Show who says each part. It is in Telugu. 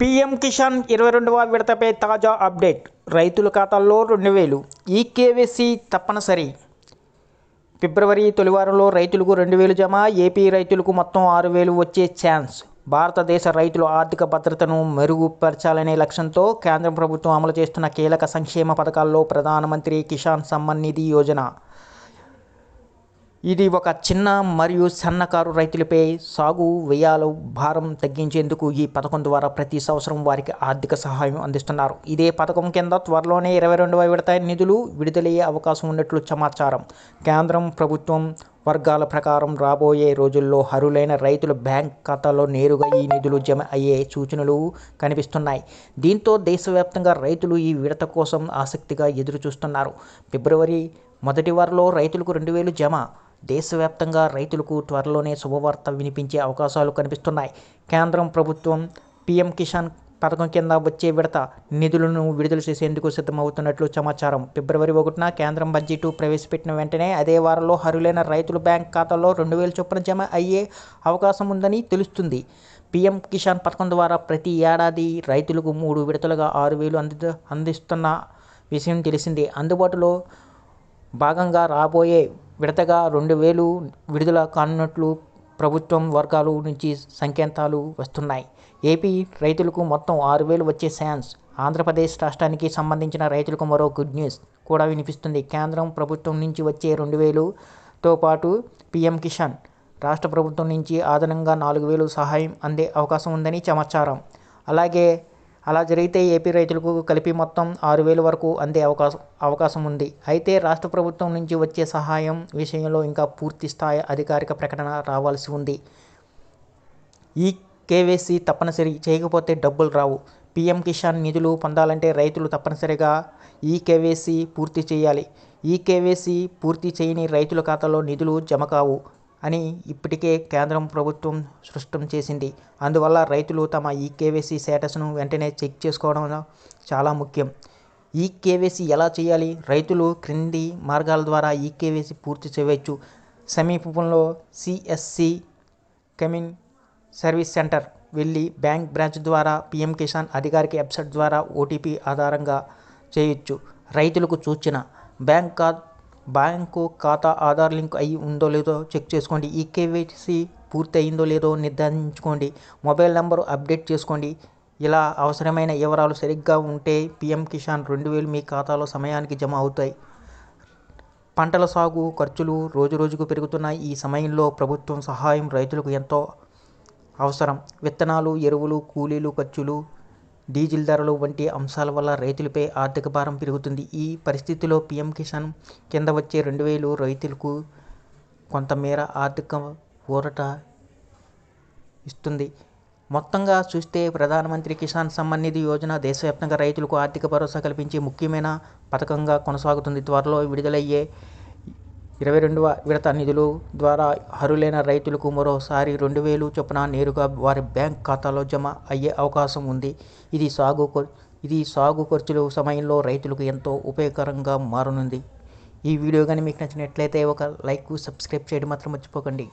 Speaker 1: పీఎం కిసాన్ ఇరవై రెండవ విడతపై తాజా అప్డేట్. రైతుల ఖాతాల్లో రెండు వేలు. ఈ కేవైసీ తప్పనిసరి. ఫిబ్రవరి తొలివారంలో రైతులకు రెండు వేలు జమ ఏపీ రైతులకు మొత్తం ఆరు వేలు వచ్చే ఛాన్స్. భారతదేశ రైతుల ఆర్థిక భద్రతను మెరుగుపరచాలనే లక్ష్యంతో కేంద్ర ప్రభుత్వం అమలు చేస్తున్న కీలక సంక్షేమ పథకాల్లో ప్రధానమంత్రి కిసాన్ సమ్మాన్ నిధి యోజన. ఇది ఒక చిన్న మరియు సన్నకారు రైతులపై సాగు వ్యయాల భారం తగ్గించేందుకు ఈ పథకం ద్వారా ప్రతి సంవత్సరం వారికి ఆర్థిక సహాయం అందిస్తున్నారు. ఇదే పథకం కింద త్వరలోనే ఇరవై రెండవ విడత నిధులు విడుదలయ్యే అవకాశం ఉన్నట్లు సమాచారం. కేంద్రం ప్రభుత్వం వర్గాల ప్రకారం రాబోయే రోజుల్లో అర్హులైన రైతుల బ్యాంక్ ఖాతాలో నేరుగా ఈ నిధులు జమ అయ్యే సూచనలు కనిపిస్తున్నాయి. దీంతో దేశవ్యాప్తంగా రైతులు ఈ విడత కోసం ఆసక్తిగా ఎదురు చూస్తున్నారు ఫిబ్రవరి మొదటి వారిలో రైతులకు రెండు వేలు జమ దేశవ్యాప్తంగా రైతులకు త్వరలోనే శుభవార్త వినిపించే అవకాశాలు కనిపిస్తున్నాయి. కేంద్రం ప్రభుత్వం పీఎం కిసాన్ పథకం కింద వచ్చే విడత నిధులను విడుదల చేసేందుకు సిద్ధమవుతున్నట్లు సమాచారం. ఫిబ్రవరి ఒకటిన కేంద్రం బడ్జెట్ ప్రవేశపెట్టిన వెంటనే అదే వారంలో అర్హులైన రైతుల బ్యాంక్ ఖాతాల్లో రెండు వేల చొప్పున జమ అయ్యే అవకాశం ఉందని తెలుస్తుంది. పీఎం కిసాన్ పథకం ద్వారా ప్రతి ఏడాది రైతులకు మూడు విడతలుగా ఆరు వేలు అంది అందిస్తున్న విషయం తెలిసిందే. అందుబాటులో భాగంగా రాబోయే విడతగా రెండు వేలు విడుదల కానున్నట్లు ప్రభుత్వం వర్గాల నుంచి సంకేతాలు వస్తున్నాయి. ఏపీ రైతులకు మొత్తం ఆరు వేలు వచ్చే ఛాన్స్. ఆంధ్రప్రదేశ్ రాష్ట్రానికి సంబంధించిన రైతులకు మరో గుడ్ న్యూస్ కూడా వినిపిస్తుంది. కేంద్రం ప్రభుత్వం నుంచి వచ్చే రెండు వేలుతో పాటు పీఎం కిసాన్ రాష్ట్ర ప్రభుత్వం నుంచి అదనంగా నాలుగు వేలు సహాయం అందే అవకాశం ఉందని సమాచారం. అలాగే అలా జరిగితే ఏపీ రైతులకు కలిపి మొత్తం ఆరు వేల వరకు అందే అవకాశం అవకాశం ఉంది. అయితే రాష్ట్ర ప్రభుత్వం నుంచి వచ్చే సహాయం విషయంలో ఇంకా పూర్తి స్థాయి అధికారిక ప్రకటన రావాల్సి ఉంది. ఈ కేవైసీ తప్పనిసరి చేయకపోతే డబ్బులు రావు. పీఎం కిసాన్ నిధులు పొందాలంటే రైతులు తప్పనిసరిగా ఈ కేవైసీ పూర్తి చేయాలి. ఈ కేవైసీ పూర్తి చేయని రైతుల ఖాతాలో నిధులు జమ కావు. అని ఇప్పటికే కేంద్రం ప్రభుత్వం స్పష్టం చేసింది. అందువల్ల రైతులు తమ ఈ కేవైసీ స్టేటస్ను వెంటనే చెక్ చేసుకోవడం చాలా ముఖ్యం. ఈ కేవైసీ ఎలా చేయాలి? రైతులు క్రింది మార్గాల ద్వారా ఈ కేవైసీ పూర్తి చేయవచ్చు. సమీపంలో సిఎస్సి కమిన్ సర్వీస్ సెంటర్ వెళ్ళి బ్యాంక్ బ్రాంచ్ ద్వారా పిఎం కిసాన్ అధికారిక వెబ్సైట్ ద్వారా ఓటీపీ ఆధారంగా చేయొచ్చు. రైతులకు సూచన బ్యాంక్ కార్డ్ బ్యాంకు ఖాతా ఆధార్ లింక్ అయి ఉందో లేదో చెక్ చేసుకోండి. ఈ కేవైసీ పూర్తి అయిందో లేదో నిర్ధారించుకోండి. మొబైల్ నెంబరు అప్డేట్ చేసుకోండి. ఇలా అవసరమైన వివరాలు సరిగ్గా ఉంటే పిఎం కిసాన్ రెండు వేలు మీ ఖాతాలో సమయానికి జమ అవుతాయి. పంటల సాగు ఖర్చులు రోజురోజుకు పెరుగుతున్న ఈ సమయంలో ప్రభుత్వం సహాయం రైతులకు ఎంతో అవసరం. విత్తనాలు ఎరువులు కూలీలు ఖర్చులు డీజిల్ ధరలు వంటి అంశాల వల్ల రైతులపై ఆర్థిక భారం పెరుగుతుంది. ఈ పరిస్థితిలో పీఎం కిసాన్ కింద వచ్చే రెండు వేలు రైతులకు కొంతమేర ఆర్థిక ఊరట ఇస్తుంది. మొత్తంగా చూస్తే ప్రధానమంత్రి కిసాన్ సమ్మాన్ నిధి యోజన దేశవ్యాప్తంగా రైతులకు ఆర్థిక భరోసా కల్పించే ముఖ్యమైన పథకంగా కొనసాగుతుంది. త్వరలో విడుదలయ్యే ఇరవై రెండవ విడత నిధులు ద్వారా అర్హులైన రైతులకు మరోసారి రెండు వేలు చొప్పున నేరుగా వారి బ్యాంక్ ఖాతాలో జమ అయ్యే అవకాశం ఉంది. ఇది సాగు ఇది సాగు ఖర్చుల సమయంలో రైతులకు ఎంతో ఉపయోగకరంగా మారనుంది. ఈ వీడియో కానీ మీకు నచ్చినట్లయితే ఒక లైక్ సబ్స్క్రైబ్ చేయడం మాత్రం మర్చిపోకండి.